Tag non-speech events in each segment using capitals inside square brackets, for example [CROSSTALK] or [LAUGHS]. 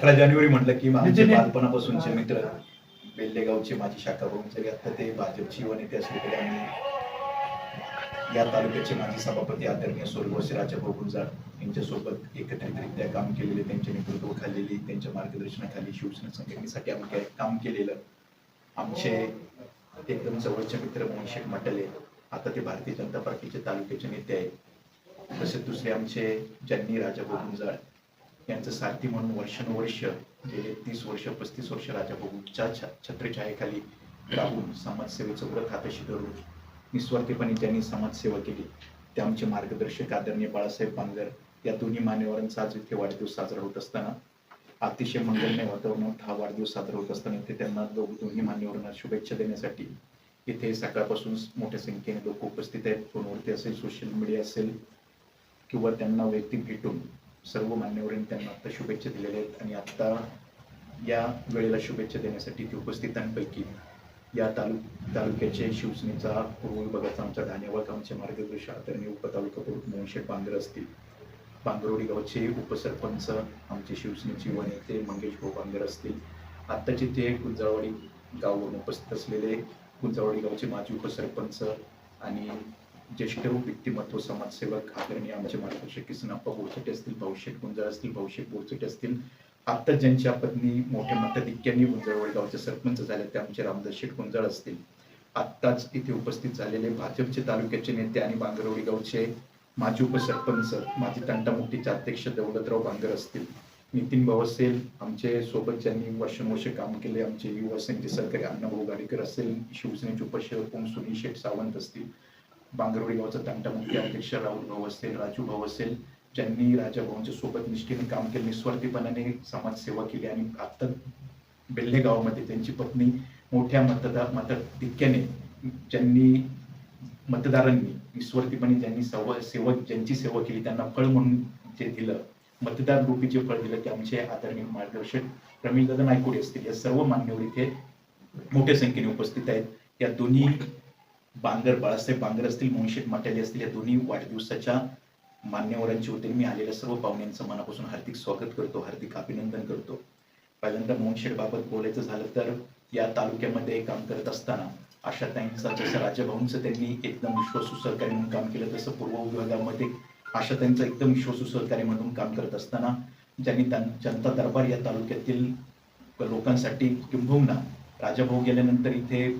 अकरा जानेवारी म्हटलं की आमचे नितीन- बालपणापासूनचे मित्र बेल्लेगावचे माझी शाखा प्रमुख जरी आता ते भाजपची व नेते असले तरी आम्ही या तालुक्याचे माजी सभापती आदरणीय स्वर्गवासी राजाभाऊ गुंजाळ यांच्यासोबत एकत्रितरित्या काम केलेले त्यांच्या नेतृत्वाखाली त्यांच्या मार्गदर्शनाखाली शिवसेना संघटनेसाठी आम्ही काय काम केलेलं. आमचे एकदम जवळचे मित्र मोहिशेठ मटले आता ते भारतीय जनता पार्टीचे तालुक्याचे नेते आहेत. तसेच दुसरे आमचे ज्यांनी राजाभाऊ गुंजाळ त्यांचं सारथी म्हणून वर्षानुवर्ष म्हणजे गेले तीस वर्ष पस्तीस वर्ष राजाभाऊच्या छ- छत्रछायेखाली राहून समाजसेवेचं व्रत हाताशी धरून निस्वार्थीपणे त्यांनी समाजसेवा केली. ते आमचे मार्गदर्शक आदरणीय बाळासाहेब पांगर या दोन्ही मान्यवरांचा आज इथे वाढदिवस साजरा होत असताना अतिशय मंगलमय वातावरणात हा वाढदिवस साजरा होत असताना इथे त्यांना दोन्ही मान्यवरांना शुभेच्छा देण्यासाठी इथे सकाळपासून मोठ्या संख्येने लोक उपस्थित आहेत. फोनवरती असेल सोशल मीडिया असेल किंवा त्यांना वैयक्तिक भेटून सर्व मान्यवरांनी त्यांना आता शुभेच्छा दिलेल्या आहेत आणि आत्ता या वेळेला शुभेच्छा देण्यासाठी ते उपस्थितांपैकी या तालु तालुक्याचे शिवसेनेचा पूर्व विभागाचा आमचा धान्यवाद आमचे मार्गदर्शक आदरणीय उपतालुका प्रमुख मोहनशेठ बांगर असतील. बांगरोडी गावचे उपसरपंच आमचे शिवसेनेचे व नेते मंगेश भाऊ बांगर असतील. आत्ताचे ते गुंजाळवाडी गावावरून उपस्थित असलेले गुंजाळवाडी गावचे माजी उपसरपंच आणि ज्येष्ठ व्यक्तिमत्व समाजसेवक आदरणीय आमचे मार्गदर्शक किसनाप्पा बोचटे असतील भाऊशेठ गुंजाळ असतील भाऊशेठ बोचटे असतील. आता ज्यांच्या पत्नी मोठ्या मताधिक्याने गुंजाळवाडी गावचे सरपंच झाले ते आमचे रामदास शेठ गुंजाळ असतील. आत्ताच इथे उपस्थित झालेले भाजपचे तालुक्याचे नेते आणि बांगरवडी गावचे माजी उपसरपंच माजी तंटामुक्तीचे अध्यक्ष दौलतराव बांगर असतील. नितीन भाऊ असेल आमचे सोबत ज्यांनी वर्षानुवर्ष काम केले आमचे युवा सेनेचे सरकारी अण्णाभाऊ गाडेकर असेल शिवसेनेचे उपशहर सुनील शेठ सावंत असतील. बांगरवडी गावचा मुख्य अध्यक्ष राहुल भाऊ असेल राजू भाऊ असेल ज्यांनी राजा भाऊंच्या सोबत निष्ठेने काम केले निस्वार्थीपणाने समाजसेवा केली आणि आता बेल्ले गावामध्ये त्यांची पत्नी मोठ्या मतदार मताधिक्याने ज्यांनी मतदारांनी निस्वार्थीपणे ज्यांनी सेवा सेवा ज्यांची सेवा केली त्यांना फळ म्हणून जे दिलं मतदार रूपी जे फळ दिलं ते आमचे आदरणीय मार्गदर्शक रमेशदादा नायकोडे असतील. या सर्व मान्यवर इथे मोठ्या संख्येने उपस्थित आहेत. या दोन्ही बांगर बाळासाहेब बांगर असतील मोहनशेठ माटेले असतील या दोन्ही वाढदिवसाच्या मान्यवरांच्या वतीने मी आलेल्या सर्व पाहुण्यांचं मनापासून हार्दिक स्वागत करतो हार्दिक अभिनंदन करतो. पहिल्यांदा मोहनशेठ बाबत बोलायचं झालं तर या तालुक्यामध्ये काम करत असताना आशाताईंचा जसं राजाभाऊंचं त्यांनी एकदम विश्वासू सहकारी म्हणून काम केलं तसं पूर्व विभागामध्ये आशाताईंचं एकदम विश्वासू सहकारी म्हणून काम करत असताना ज्यांनी जनता दरबार या तालुक्यातील लोकांसाठी किंबहुना राजाभाऊ गेल्यानंतर इथे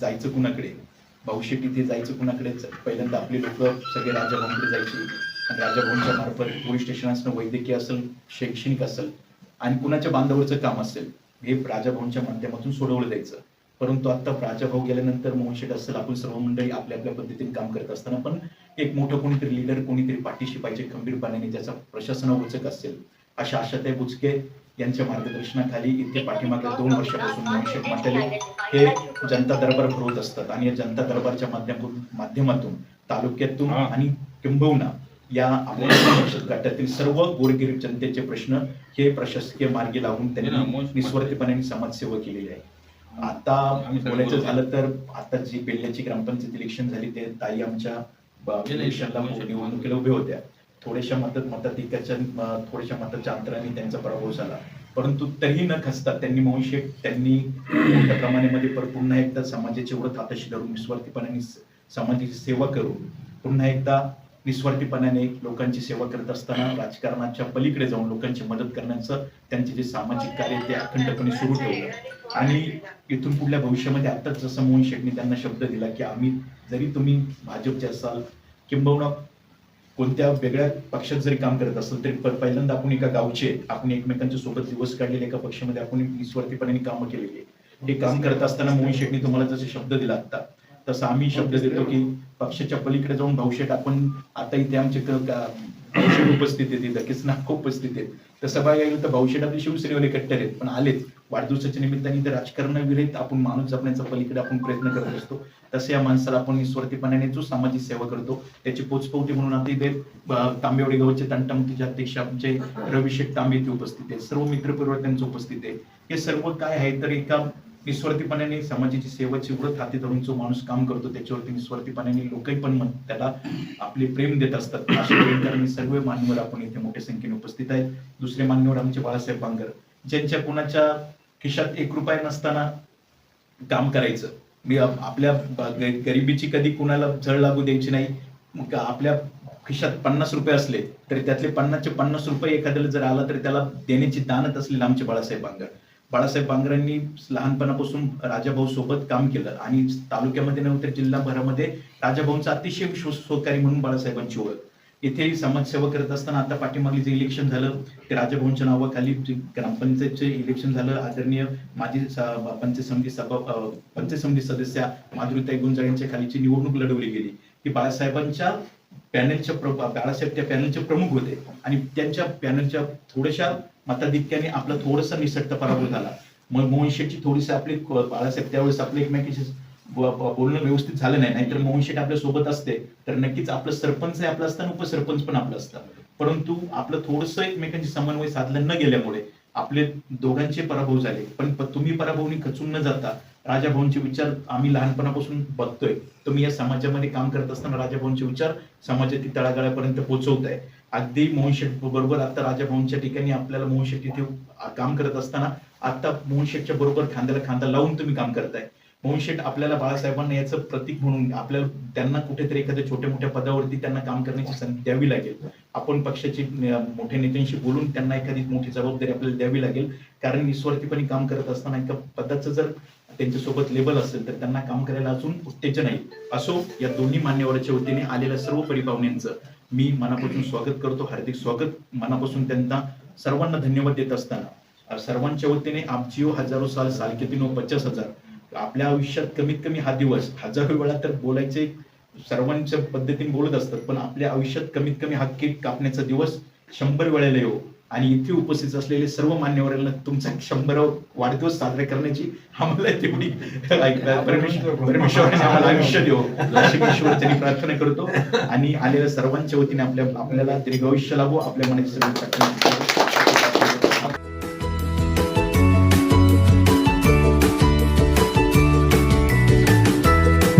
जायचं कुणाकडे? भाऊशेट इथे जायचं कुणाकडे पहिल्यांदा आपले लोक सगळे राजाभाऊंकडे जायचे. आणि राजाभाऊंच्या मार्फत पोलीस स्टेशन असणं वैद्यकीय असेल शैक्षणिक असेल आणि कुणाच्या बांधावरचं काम असेल हे राजाभाऊंच्या माध्यमातून सोडवलं जायचं. परंतु आता राजाभाऊ गेल्यानंतर मोहनशेठ असेल आपण सर्व मंडळी आपल्या आपल्या पद्धतीने काम करत असताना पण एक मोठं कोणीतरी लीडर कोणीतरी पाठीशी पाहिजे खंबीरपणाने ज्याचा प्रशासनावरचक असेल अशा आशाताई बुचके यांच्या मार्गदर्शनाखाली इथे पाठीमागे दोन वर्षापासून मोहनशेठ मंडळे हे जनता दरबार भरवत असतात. आणि या जनता दरबारच्या माध्यमातून माध्यमातून तालुक्यातून. आणि किंबहुना या आपल्या बचत गटातील सर्व गोरगरीब जनतेचे प्रश्न हे प्रशासकीय मार्गी लावून त्यांनी निस्वार्थीपणाने समाजसेवा केलेली आहे. आता बोलायचं झालं तर आता जी बेल्ल्याची ग्रामपंचायत इलेक्शन झाली ते ताई आमच्या निवडणुकीला उभे होत्या. थोड्याशा मत मताधिकाच्या त्याच्या थोड्याशा मताच्या अंतराने त्यांचा पराभव झाला. परंतु तरीही न खचता त्यांनी मोहिशेठ त्यांनी मोठ्या प्रमाणामध्ये पर पुन्हा एकदा समाजाचे व्रत हाताशी धरून निस्वार्थीपणाने समाजाची सेवा करून पुन्हा एकदा निस्वार्थीपणाने लोकांची सेवा करत असताना राजकारणाच्या पलीकडे जाऊन लोकांची मदत करण्याचं त्यांचे जे सामाजिक कार्य ते अखंडपणे सुरू ठेवलं. आणि इथून पुढल्या भविष्यामध्ये आताच जसं मोहन शेटने त्यांना शब्द दिला की आम्ही जरी तुम्ही भाजपचे असाल किंबहुना कोणत्या वेगळ्या पक्षात जरी काम करत असेल तरी पहिल्यांदा आपण एका गावचे आपण एकमेकांच्या सोबत दिवस काढलेले एका पक्षामध्ये आपण निस्वार्थीपणाने कामं केलेली आहे हे काम करत असताना मोहन शेटने तुम्हाला जसे शब्द दिला आता तसं आम्ही शब्द देतो की पक्षाच्या पलीकडे जाऊन भाऊशेठ आपण आता इथे आमचे उपस्थित आहेत इथं किसना [LAUGHS] उपस्थित आहेत. तसं बघायला गेलं तर भाऊशेठ आपले शिवसेनेवाले कट्टर आहेत पण आलेच वाढदिवसाच्या निमित्ताने ते राजकारणाविरहित आपण माणूस जपण्याचा पलीकडे आपण प्रयत्न करत असतो. तसे या माणसाला आपण निस्वार्थीपणाने जो सामाजिक सेवा करतो. त्याची पोचपावती म्हणून आता इथे अ, तांबेवाडी गावचे तंटामुक्तीचे अध्यक्ष आमचे रविशेख तांबे इथे उपस्थित आहेत. सर्व मित्रपरिवार त्यांचे उपस्थित आहे. हे सर्व काय आहे तर एका निस्वार्थीपणाने समाजाची सेवाची व्रत हाती धरून जो माणूस काम करतो त्याच्यावरती निस्वार्थीपणाने लोकही पण त्याला आपले प्रेम देत असतात. अशा सर्व मान्यवर आपण इथे मोठ्या संख्येने उपस्थित आहेत. दुसरे मान्यवर आमचे बाळासाहेब बांगर. ज्यांच्या कुणाच्या खिशात एक रुपया नसताना काम करायचं. मी आपल्या गरिबीची कधी कुणाला झळ लागू द्यायची नाही. आपल्या खिशात पन्नास रुपये असले तरी त्यातले पन्नासचे पन्नास रुपये एखाद्याला जर आला तर त्याला देण्याची दानत असलेले आमचे बाळासाहेब बांगर. बाळासाहेब बांगरांनी लहानपणापासून राजाभाऊ सोबत काम केलं आणि तालुक्यामध्ये नव्हतं जिल्हाभरामध्ये राजाभाऊंचा अतिशय विश्वास सहकारी म्हणून बाळासाहेबांची ओळख. इथेही समाजसेवा करत असताना आता पाठीमागली जे इलेक्शन झालं ते राजभवनच्या नावाखाली ग्रामपंचायतचे इलेक्शन झालं आदरणीय माजी पंचायत समिती सभा अ, पंचायत समिती सदस्या माधुरीताई गुंजाळ यांच्या खालीची निवडणूक लढवली गेली. की बाळासाहेबांच्या पॅनलच्या प्र- बाळासाहेब त्या पॅनलचे प्रमुख होते आणि त्यांच्या पॅनलच्या थोड्याशा मताधिक्याने आपला थोडासा निसटता पराभव झाला. मग मोहन शेठची थोडीशी आपली बाळासाहेब त्यावेळेस आपले एकमेकीशी बोलणं व्यवस्थित झालं नाही नाहीतर मोहनशेठ आपल्यासोबत असते. तर नक्कीच आपलं सरपंच आहे आपलं असतं आणि उपसरपंच पण आपलं असतं. परंतु आपलं थोडस एकमेकांशी समन्वय साधलं न गेल्यामुळे आपले दोघांचे पराभव झाले. पण तुम्ही पराभवनी खचून न जाता राजाभाऊंचे विचार आम्ही लहानपणापासून बघतोय. तुम्ही या समाजामध्ये काम करत असताना राजाभाऊंचे विचार समाजातील तळागाळापर्यंत पोहोचवत आहे अगदी मोहनशेठ बरोबर आता राजाभाऊंच्या ठिकाणी आपल्याला मोहनशेठ इथे काम करत असताना आता मोहनशेठच्या बरोबर खांद्याला खांदा लावून तुम्ही काम करताय. मोहन आपल्याला बाळासाहेबांना याचं प्रतीक म्हणून आपल्याला त्यांना कुठेतरी एखाद्या छोट्या मोठ्या पदावरती त्यांना काम करण्याची संधी द्यावी लागेल. आपण पक्षाची मोठ्या नेत्यांशी बोलून त्यांना एखादी मोठी जबाबदारी आपल्याला द्यावी लागेल. कारण निस्वार्थीपणे काम करत असताना एका पदाचं जर त्यांच्यासोबत लेबल असेल तर त्यांना काम करायला अजून उत्तेजन आहे असो या दोन्ही मान्यवराच्या वतीने आलेल्या सर्व परिपाहुण्यांचं मी मनापासून स्वागत करतो. हार्दिक स्वागत. मनापासून त्यांना सर्वांना धन्यवाद देत असताना सर्वांच्या वतीने आपजिओ हजारो साल साल के दिनो पचास हजार आपल्या आयुष्यात कमीत कमी हा दिवस हजारो वेळा तर बोलायचे सर्वांच्या पद्धतीने बोलत असतात पण आपल्या आयुष्यात कमीत कमी हा केक कापण्याचा दिवस शंभर वेळेला येऊ. आणि इथे उपस्थित असलेले सर्व मान्यवरांना तुमचा शंभर वाढदिवस साजरा करण्याची आम्हाला तेवढी परमेश्वराने आम्हाला आयुष्य देऊ अशी प्रार्थना करतो. आणि आलेल्या सर्वांच्या वतीने आपल्या आपल्याला दीर्घायुष्य लाभो. आपल्या मनाची सर्व प्रार्थना